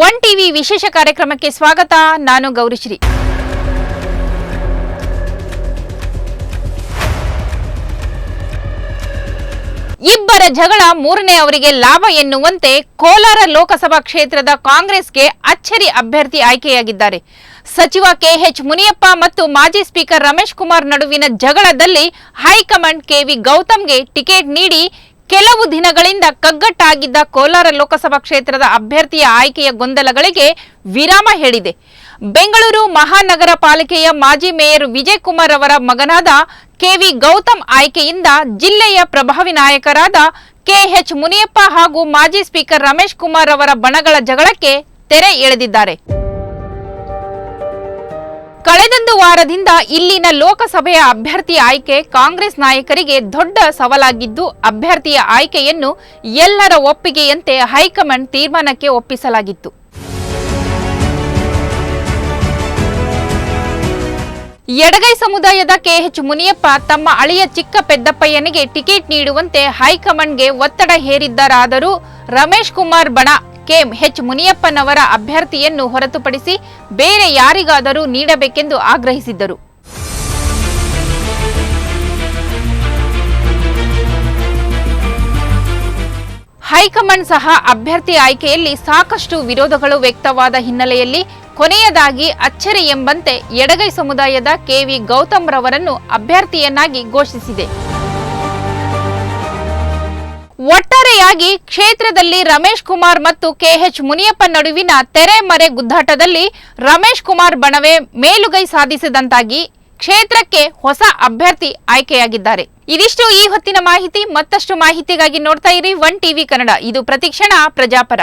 One TV ವಿಶೇಷ ಕಾರ್ಯಕ್ರಮಕ್ಕೆ ಸ್ವಾಗತ. ನಾನು ಗೌರಿಶ್ರೀ. ಇಬ್ಬರ ಜಗಳ ಮೂರನೇ ಅವರಿಗೆ ಲಾಭ ಎನ್ನುವಂತೆ ಕೋಲಾರ ಲೋಕಸಭಾ ಕ್ಷೇತ್ರದ ಕಾಂಗ್ರೆಸ್ಗೆ ಅಚ್ಚರಿ ಅಭ್ಯರ್ಥಿ ಆಯ್ಕೆಯಾಗಿದ್ದಾರೆ. ಸಚಿವ ಕೆಎಚ್ ಮುನಿಯಪ್ಪ ಮತ್ತು ಮಾಜಿ ಸ್ಪೀಕರ್ ರಮೇಶ್ ಕುಮಾರ್ ನಡುವಿನ ಜಗಳದಲ್ಲಿ ಹೈಕಮಾಂಡ್ ಕೆವಿ ಗೌತಮ್ಗೆ ಟಿಕೆಟ್ ನೀಡಿ ಕೆಲವು ದಿನಗಳಿಂದ ಕಗ್ಗಟ್ಟಾಗಿದ್ದ ಕೋಲಾರ ಲೋಕಸಭಾ ಕ್ಷೇತ್ರದ ಅಭ್ಯರ್ಥಿಯ ಆಯ್ಕೆಯ ಗೊಂದಲಗಳಿಗೆ ವಿರಾಮ ಹೇಳಿದೆ. ಬೆಂಗಳೂರು ಮಹಾನಗರ ಪಾಲಿಕೆಯ ಮಾಜಿ ಮೇಯರ್ ವಿಜಯ್ ಕುಮಾರ್ ಅವರ ಮಗನಾದ ಕೆವಿ ಗೌತಮ್ ಆಯ್ಕೆಯಿಂದ ಜಿಲ್ಲೆಯ ಪ್ರಭಾವಿ ನಾಯಕರಾದ ಕೆಎಚ್ ಮುನಿಯಪ್ಪ ಹಾಗೂ ಮಾಜಿ ಸ್ಪೀಕರ್ ರಮೇಶ್ ಕುಮಾರ್ ಅವರ ಬಣಗಳ ಜಗಳಕ್ಕೆ ತೆರೆ ಎಳೆದಿದ್ದಾರೆ. ಕಳೆದೊಂದು ವಾರದಿಂದ ಇಲ್ಲಿನ ಲೋಕಸಭೆಯ ಅಭ್ಯರ್ಥಿ ಆಯ್ಕೆ ಕಾಂಗ್ರೆಸ್ ನಾಯಕರಿಗೆ ದೊಡ್ಡ ಸವಾಲಾಗಿದ್ದು, ಅಭ್ಯರ್ಥಿಯ ಆಯ್ಕೆಯನ್ನು ಎಲ್ಲರ ಒಪ್ಪಿಗೆಯಂತೆ ಹೈಕಮಾಂಡ್ ತೀರ್ಮಾನಕ್ಕೆ ಒಪ್ಪಿಸಲಾಗಿತ್ತು. ಎಡಗೈ ಸಮುದಾಯದ ಕೆಎಚ್ ಮುನಿಯಪ್ಪ ತಮ್ಮ ಅಳಿಯ ಚಿಕ್ಕ ಪೆದ್ದಪ್ಪಯ್ಯನಿಗೆ ಟಿಕೆಟ್ ನೀಡುವಂತೆ ಹೈಕಮಾಂಡ್ಗೆ ಒತ್ತಡ ಹೇರಿದ್ದರಾದರೂ ರಮೇಶ್ ಕುಮಾರ್ ಬಣ ಕೆಎಚ್ ಮುನಿಯಪ್ಪನವರ ಅಭ್ಯರ್ಥಿಯನ್ನು ಹೊರತುಪಡಿಸಿ ಬೇರೆ ಯಾರಿಗಾದರೂ ನೀಡಬೇಕೆಂದು ಆಗ್ರಹಿಸಿದ್ದರು. ಹೈಕಮಾಂಡ್ ಸಹ ಅಭ್ಯರ್ಥಿ ಆಯ್ಕೆಯಲ್ಲಿ ಸಾಕಷ್ಟು ವಿರೋಧಗಳು ವ್ಯಕ್ತವಾದ ಹಿನ್ನೆಲೆಯಲ್ಲಿ ಕೊನೆಯದಾಗಿ ಅಚ್ಚರಿ ಎಂಬಂತೆ ಎಡಗೈ ಸಮುದಾಯದ ಕೆವಿ ಗೌತಮ್ ರವರನ್ನು ಅಭ್ಯರ್ಥಿಯನ್ನಾಗಿ ಘೋಷಿಸಿದೆ. ಒಟ್ಟಾರೆಯಾಗಿ ಕ್ಷೇತ್ರದಲ್ಲಿ ರಮೇಶ್ ಕುಮಾರ್ ಮತ್ತು ಕೆಎಚ್ ಮುನಿಯಪ್ಪ ನಡುವಿನ ತೆರೆಮರೆ ಗುದ್ದಾಟದಲ್ಲಿ ರಮೇಶ್ ಕುಮಾರ್ ಬಣವೇ ಮೇಲುಗೈ ಸಾಧಿಸಿದಂತಾಗಿ ಕ್ಷೇತ್ರಕ್ಕೆ ಹೊಸ ಅಭ್ಯರ್ಥಿ ಆಯ್ಕೆಯಾಗಿದ್ದಾರೆ. ಇದಿಷ್ಟು ಈ ಹೊತ್ತಿನ ಮಾಹಿತಿ. ಮತ್ತಷ್ಟು ಮಾಹಿತಿಗಾಗಿ ನೋಡ್ತಾ ಇರಿ ಒನ್ ಟಿವಿ ಕನ್ನಡ. ಇದು ಪ್ರತಿಕ್ಷಣ ಪ್ರಜಾಪರ.